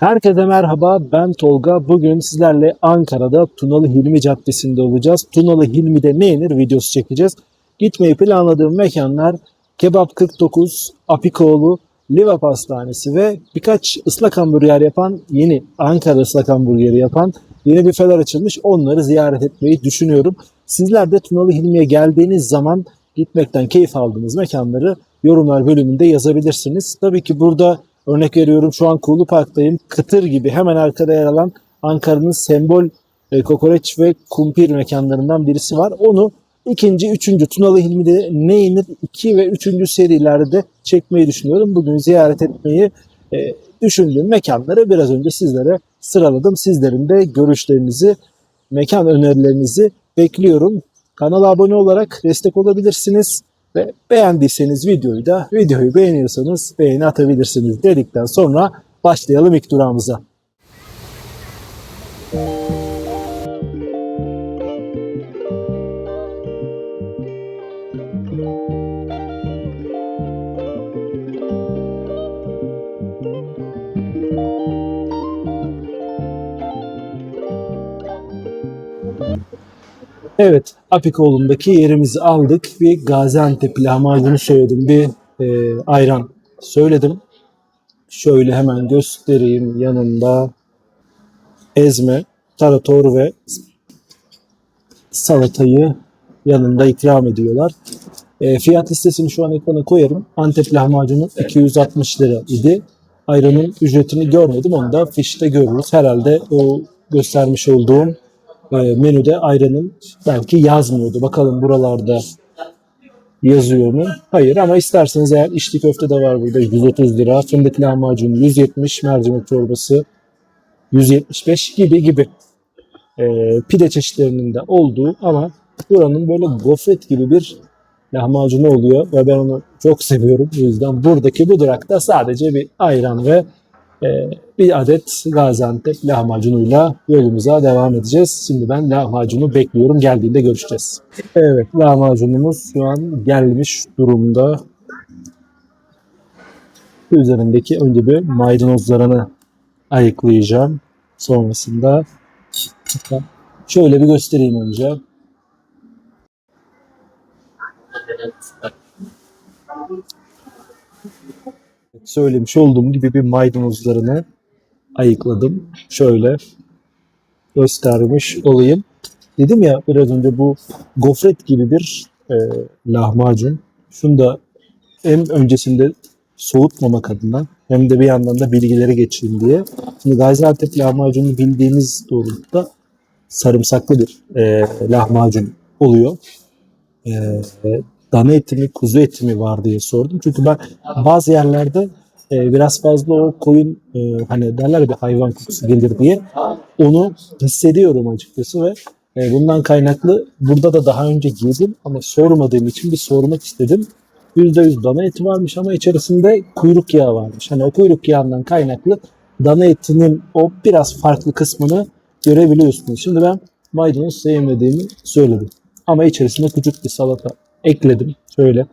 Herkese merhaba, ben Tolga. Bugün sizlerle Ankara'da Tunalı Hilmi Caddesi'nde olacağız. Tunalı Hilmi'de ne yenir videosu çekeceğiz. Gitmeyi planladığım mekanlar Kebap 49, Apikoğlu, Liva Pastanesi ve birkaç ıslak hamburger yapan, yeni Ankara ıslak hamburgeri yapan yeni büfeler açılmış. Onları ziyaret etmeyi düşünüyorum. Sizler de Tunalı Hilmi'ye geldiğiniz zaman gitmekten keyif aldığınız mekanları yorumlar bölümünde yazabilirsiniz. Tabii ki burada örnek veriyorum şu an Kuğulu Park'tayım. Kıtır gibi hemen arkada yer alan Ankara'nın sembol e, kokoreç ve kumpir mekanlarından birisi var. Onu ikinci, üçüncü Tunalı Hilmi'de ne yenir iki ve üçüncü serilerde çekmeyi düşünüyorum. Bugün ziyaret etmeyi e, düşündüğüm mekanları biraz önce sizlere sıraladım. Sizlerin de görüşlerinizi, mekan önerilerinizi bekliyorum. Kanala abone olarak destek olabilirsiniz. Ve beğendiyseniz videoyu da videoyu beğeniyorsanız beğeni atabilirsiniz dedikten sonra başlayalım ilk durağımıza. Evet, Apikoğlu'ndaki yerimizi aldık. Bir Gaziantep lahmacunu söyledim. Bir e, ayran söyledim. Şöyle hemen göstereyim. Yanında ezme, tarator ve salatayı yanında ikram ediyorlar. E, fiyat listesini şu an ekrana koyarım. Antep lahmacunu 260 lira idi. Ayranın ücretini görmedim. Onu da fişte görürüz. Herhalde o göstermiş olduğum menüde ayranın belki yazmıyordu. Bakalım buralarda yazıyor mu? Hayır ama isterseniz eğer içli köfte de var burada 130 lira. Fındık lahmacun 170, mercimek çorbası 175 gibi gibi. E, pide çeşitlerinin de olduğu ama buranın böyle gofret gibi bir lahmacunu oluyor ve ben onu çok seviyorum. O yüzden buradaki bu durakta sadece bir ayran ve bir adet Gaziantep lahmacunuyla yolumuza devam edeceğiz. Şimdi ben lahmacunu bekliyorum. Geldiğinde görüşeceğiz. Evet lahmacunumuz şu an gelmiş durumda. Üzerindeki önce bir maydanozlarını ayıklayacağım. Sonrasında şöyle bir göstereyim önce. Söylemiş olduğum gibi bir maydanozlarını ayıkladım. Şöyle göstermiş olayım. Dedim ya biraz önce bu gofret gibi bir e, lahmacun. Şunu da hem öncesinde soğutmamak adına hem de bir yandan da bilgileri geçeyim diye. Şimdi Gaziantep lahmacunu bildiğimiz doğrultuda sarımsaklı bir e, lahmacun oluyor. E, dana eti mi kuzu eti mi var diye sordum. Çünkü ben bazı yerlerde e, biraz fazla o koyun e, hani derler bir hayvan kokusu gelir diye onu hissediyorum açıkçası ve e, bundan kaynaklı burada da daha önce yedim ama sormadığım için bir sormak istedim. %100 dana eti varmış ama içerisinde kuyruk yağı varmış. Hani o kuyruk yağından kaynaklı dana etinin o biraz farklı kısmını görebiliyorsunuz. Şimdi ben maydanoz sevmediğimi söyledim. Ama içerisinde küçük bir salata ekledim. Şöyle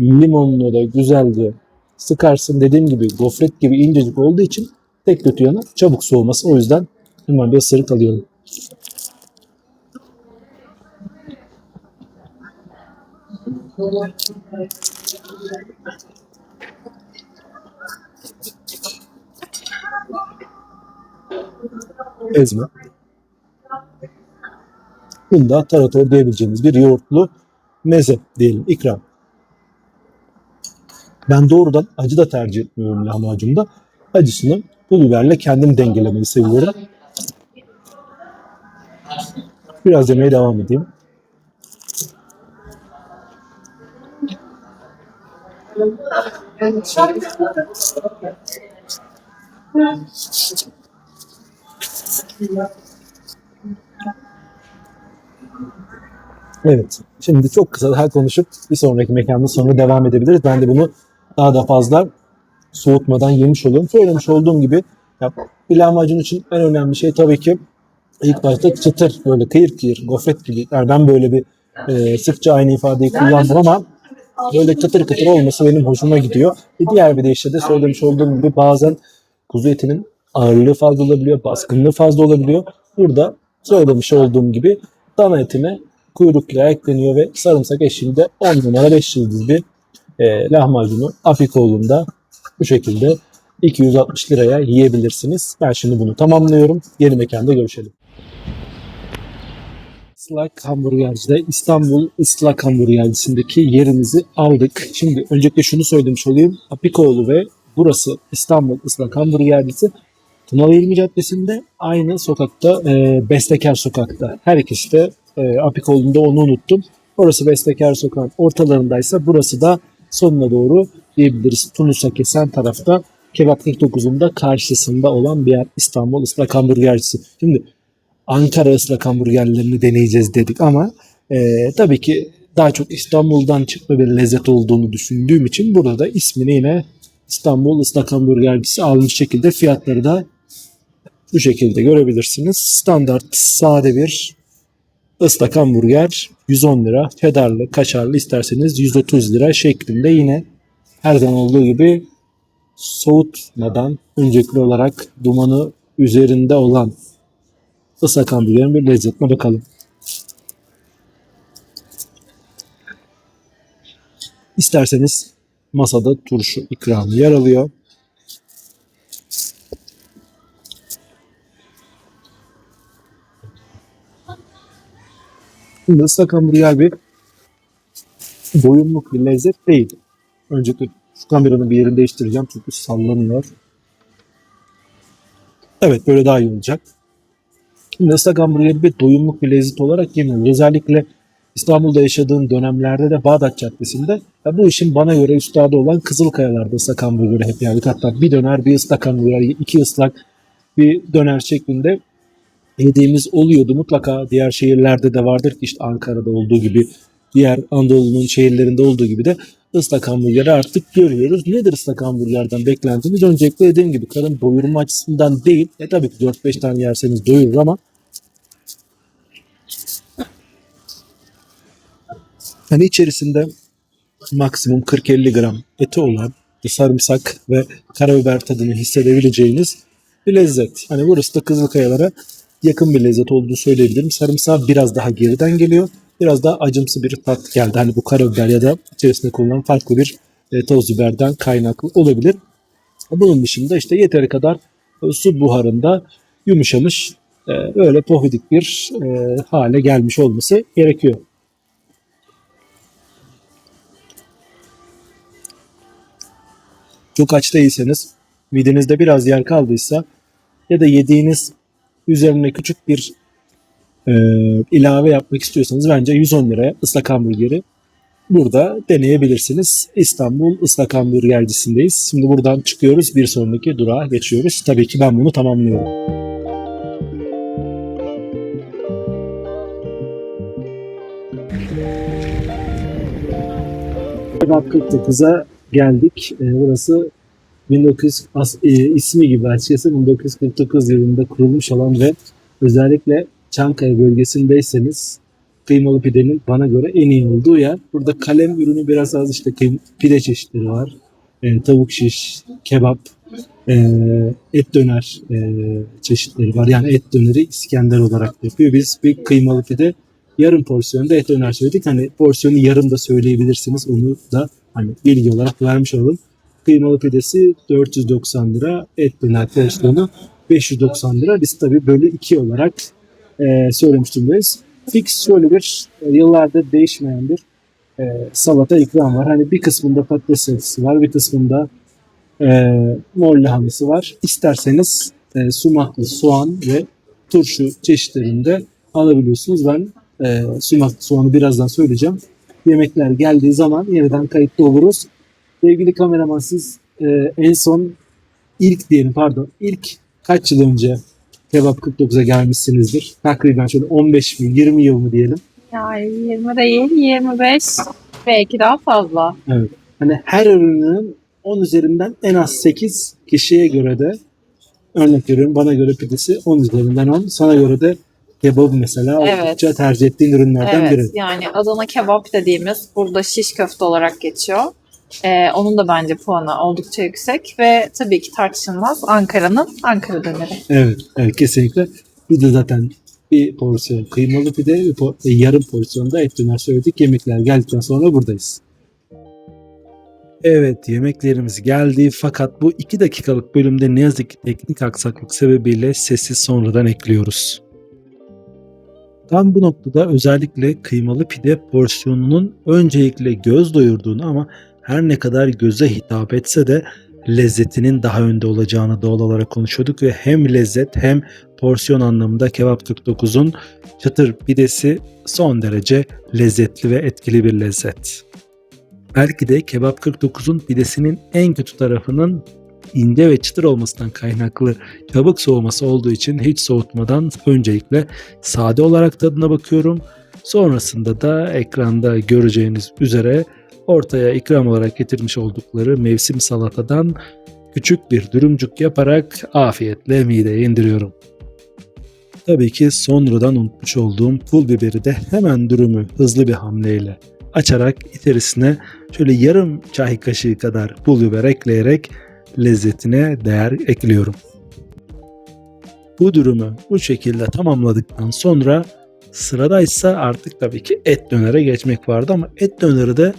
limonlu da güzelce sıkarsın. Dediğim gibi gofret gibi incecik olduğu için tek kötü yanı çabuk soğuması. O yüzden hemen bir ısırık alıyorum. Ezme. Bunda tarator diyebileceğimiz bir yoğurtlu meze diyelim ikram. Ben doğrudan acı da tercih etmiyorum lahmacunda. Acısını pul biberle kendim dengelemeyi seviyorum. Biraz yemeye devam edeyim. Evet. Şimdi çok kısa daha konuşup bir sonraki mekanda sonra devam edebiliriz. Ben de bunu daha da fazla soğutmadan yemiş oluyorum. Söylemiş olduğum gibi ya, bir lahmacun için en önemli şey tabii ki ilk başta çıtır böyle kıyır kıyır gofret gibi. Yani ben böyle bir e, sıkça aynı ifadeyi kullandım ama böyle çıtır kıtır olması benim hoşuma gidiyor. Bir diğer bir de işte de söylemiş olduğum gibi bazen kuzu etinin ağırlığı fazla olabiliyor, baskınlığı fazla olabiliyor. Burada söylemiş olduğum gibi dana etine kuyruk yağı ekleniyor ve sarımsak eşliğinde 10 numara 5 yıldız bir e, lahmacunu Afikoğlu'nda bu şekilde 260 liraya yiyebilirsiniz. Ben şimdi bunu tamamlıyorum. Yeni mekanda görüşelim. Islak Hamburgerci'de İstanbul Islak Hamburgercisi'ndeki yerimizi aldık. Şimdi öncelikle şunu söylemiş olayım. Apikoğlu ve burası İstanbul Islak Hamburgercisi Tunalı İlmi Caddesi'nde aynı sokakta e, Bestekar Sokak'ta. Her ikisi de e, Apikoğlu'nda onu unuttum. Orası Bestekar Sokak'ın ortalarındaysa burası da sonuna doğru diyebiliriz. Tunus'a kesen tarafta Kebap 49'un da karşısında olan bir yer İstanbul Islak Hamburgercisi. Şimdi Ankara ıslak hamburgerlerini deneyeceğiz dedik ama e, tabii ki daha çok İstanbul'dan çıkma bir lezzet olduğunu düşündüğüm için burada da ismini yine İstanbul ıslak hamburgercisi almış şekilde fiyatları da bu şekilde görebilirsiniz. Standart sade bir ıslak hamburger 110 lira. Cheddarlı, kaşarlı isterseniz 130 lira şeklinde yine her zaman olduğu gibi soğutmadan öncelikli olarak dumanı üzerinde olan ıslak hamburgerin bir lezzetine bakalım. İsterseniz masada turşu ikramı yer alıyor. Şimdi ıslak hamburger bir doyumluk bir lezzet değil. Öncelikle şu kameranın bir yerini değiştireceğim çünkü sallanıyor. Evet böyle daha iyi olacak. Şimdi ıslak hamburgeri bir doyumluk bir lezzet olarak yemiyoruz. Özellikle İstanbul'da yaşadığım dönemlerde de Bağdat Caddesi'nde ya bu işin bana göre üstadı olan Kızılkayalar'da ıslak hamburgeri hep yerdik. Hatta bir döner bir ıslak hamburger, iki ıslak bir döner şeklinde yediğimiz oluyordu. Mutlaka diğer şehirlerde de vardır işte Ankara'da olduğu gibi diğer Anadolu'nun şehirlerinde olduğu gibi de ıslak hamburgeri artık görüyoruz. Nedir ıslak hamburgerden beklentimiz? Öncelikle dediğim gibi karın doyurma açısından değil. E tabii ki 4-5 tane yerseniz doyurur ama hani içerisinde maksimum 40-50 gram eti olan sarımsak ve karabiber tadını hissedebileceğiniz bir lezzet. Hani burası da Kızılkayalara yakın bir lezzet olduğunu söyleyebilirim. Sarımsak biraz daha geriden geliyor. Biraz daha acımsı bir tat geldi. Hani bu karabiber ya da içerisinde kullanılan farklı bir e, toz biberden kaynaklı olabilir. Bunun dışında işte yeteri kadar e, su buharında yumuşamış e, böyle pofidik bir hale gelmiş olması gerekiyor. Çok aç değilseniz, midenizde biraz yer kaldıysa ya da yediğiniz üzerine küçük bir e, ilave yapmak istiyorsanız bence 110 liraya ıslak hamburgeri burada deneyebilirsiniz. İstanbul ıslak hamburgercisindeyiz. Şimdi buradan çıkıyoruz. Bir sonraki durağa geçiyoruz. Tabii ki ben bunu tamamlıyorum. Kebap 49'a geldik. E, burası 1900 as- e, ismi gibi açıkçası 1949 yılında kurulmuş olan ve özellikle Çankaya bölgesindeyseniz kıymalı pidenin bana göre en iyi olduğu yer. Burada kalem ürünü biraz az işte pide çeşitleri var. E, tavuk şiş, kebap, e, et döner e, çeşitleri var. Yani et döneri İskender olarak yapıyor. Biz bir kıymalı pide yarım porsiyonda et döner söyledik. Hani porsiyonu yarım da söyleyebilirsiniz. Onu da hani bilgi olarak vermiş olalım. Kıymalı pidesi 490 lira, et döner porsiyonu 590 lira. Biz tabii bölü 2 olarak e, söylemiş durumdayız. Fix şöyle bir e, yıllardır değişmeyen bir e, salata ikram var. Hani bir kısmında patates salatası var, bir kısmında e, mor lahanası var. İsterseniz e, sumaklı soğan ve turşu çeşitlerinde alabiliyorsunuz. Ben e, sumaklı soğanı birazdan söyleyeceğim. Yemekler geldiği zaman yeniden kayıtlı oluruz. Sevgili kameraman siz e, en son ilk diyelim pardon ilk kaç yıl önce Kebap 49'a gelmişsinizdir? Takriben şöyle 15 mi 20 yıl mı diyelim. Yani 20 değil, 25 belki daha fazla. Hani her ürünün 10 üzerinden en az 8 kişiye göre de örnek veriyorum bana göre pidesi 10 üzerinden 10. Sana göre de kebabı mesela Evet. oldukça tercih ettiğin ürünlerden Evet, biri. yani Adana kebap dediğimiz burada şiş köfte olarak geçiyor. Ee, onun da bence puanı oldukça yüksek ve tabii ki tartışılmaz Ankara'nın Ankara döneri. Evet, evet kesinlikle. Bir de zaten bir porsiyon kıymalı pide, bir por- e, yarım porsiyonda et döner söyledik. Yemekler geldikten sonra buradayız. Evet yemeklerimiz geldi fakat bu 2 dakikalık bölümde ne yazık ki teknik aksaklık sebebiyle sesi sonradan ekliyoruz. Tam bu noktada özellikle kıymalı pide porsiyonunun öncelikle göz doyurduğunu ama her ne kadar göze hitap etse de lezzetinin daha önde olacağını doğal olarak konuşuyorduk ve hem lezzet hem porsiyon anlamında Kebap 49'un çıtır pidesi son derece lezzetli ve etkili bir lezzet. Belki de Kebap 49'un pidesinin en kötü tarafının ince ve çıtır olmasından kaynaklı çabuk soğuması olduğu için hiç soğutmadan öncelikle sade olarak tadına bakıyorum. Sonrasında da ekranda göreceğiniz üzere ortaya ikram olarak getirmiş oldukları mevsim salatadan küçük bir dürümcük yaparak afiyetle mideye indiriyorum. Tabii ki sonradan unutmuş olduğum pul biberi de hemen dürümü hızlı bir hamleyle açarak içerisine şöyle yarım çay kaşığı kadar pul biber ekleyerek lezzetine değer ekliyorum. Bu dürümü bu şekilde tamamladıktan sonra sıradaysa artık tabii ki et dönere geçmek vardı ama et döneri de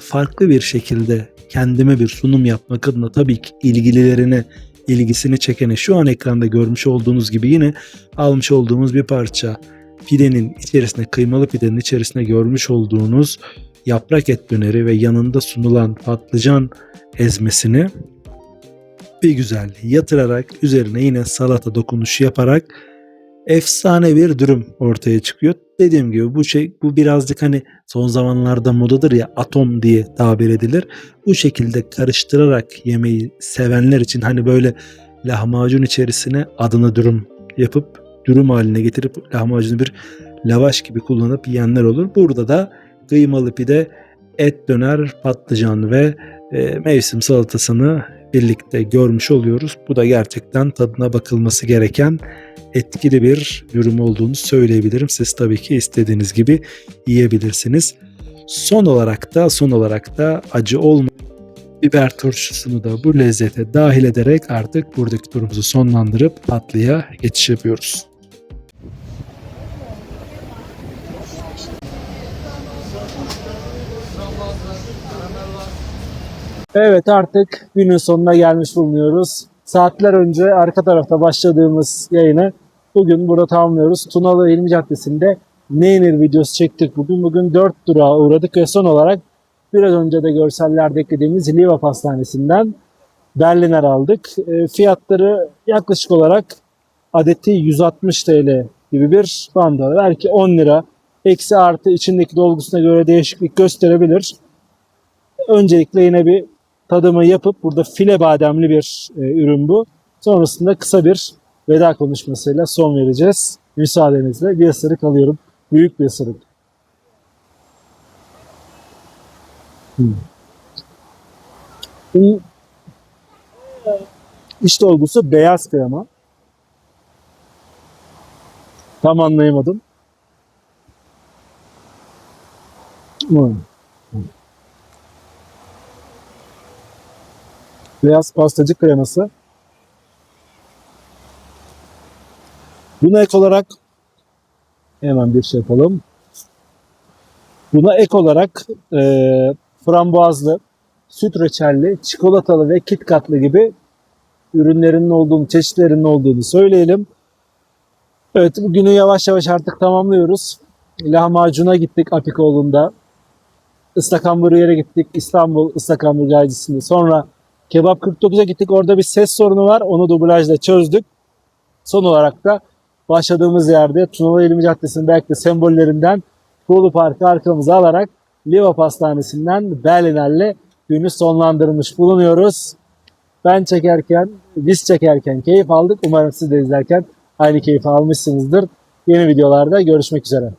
farklı bir şekilde kendime bir sunum yapmak adına tabii ki ilgililerine ilgisini çekene şu an ekranda görmüş olduğunuz gibi yine almış olduğumuz bir parça. Pidenin içerisine kıymalı pidenin içerisine görmüş olduğunuz yaprak et döneri ve yanında sunulan patlıcan ezmesini bir güzel yatırarak üzerine yine salata dokunuşu yaparak efsane bir dürüm ortaya çıkıyor. Dediğim gibi bu şey bu birazcık hani son zamanlarda modadır ya atom diye tabir edilir. Bu şekilde karıştırarak yemeği sevenler için hani böyle lahmacun içerisine adını dürüm yapıp dürüm haline getirip lahmacunu bir lavaş gibi kullanıp yiyenler olur. Burada da kıymalı pide, et döner, patlıcan ve e, mevsim salatasını birlikte görmüş oluyoruz. Bu da gerçekten tadına bakılması gereken etkili bir dürüm olduğunu söyleyebilirim. Siz tabii ki istediğiniz gibi yiyebilirsiniz. Son olarak da son olarak da acı olmayan biber turşusunu da bu lezzete dahil ederek artık buradaki turumuzu sonlandırıp tatlıya geçiş yapıyoruz. Evet artık günün sonuna gelmiş bulunuyoruz. Saatler önce arka tarafta başladığımız yayını bugün burada tamamlıyoruz. Tunalı İlmi Caddesi'nde ne yenir videosu çektik bugün. Bugün 4 durağa uğradık ve son olarak biraz önce de görsellerde eklediğimiz Liva Pastanesi'nden Berliner aldık. E, fiyatları yaklaşık olarak adeti 160 TL gibi bir banda. Belki 10 lira eksi artı içindeki dolgusuna göre değişiklik gösterebilir. Öncelikle yine bir tadımı yapıp burada file bademli bir e, ürün bu. Sonrasında kısa bir veda konuşmasıyla son vereceğiz. Müsaadenizle bir ısırık alıyorum. Büyük bir ısırık. Hmm. Bunun dolgusu beyaz krema. Tam anlayamadım. Hmm. Beyaz pastacı kreması. Buna ek olarak hemen bir şey yapalım. Buna ek olarak e, frambuazlı, süt reçelli, çikolatalı ve kitkatlı gibi ürünlerinin olduğunu, çeşitlerinin olduğunu söyleyelim. Evet bugünü yavaş yavaş artık tamamlıyoruz. Lahmacun'a gittik Apikoğlu'nda. Islak hamburger'e gittik İstanbul ıslak hamburgercisinde. Sonra Kebap 49'a gittik. Orada bir ses sorunu var. Onu dublajla çözdük. Son olarak da başladığımız yerde Tunalı İlmi Caddesi'nin belki de sembollerinden Kuğulu Park'ı arkamıza alarak Liva Pastanesi'nden Berliner'le günü sonlandırmış bulunuyoruz. Ben çekerken, biz çekerken keyif aldık. Umarım siz de izlerken aynı keyif almışsınızdır. Yeni videolarda görüşmek üzere.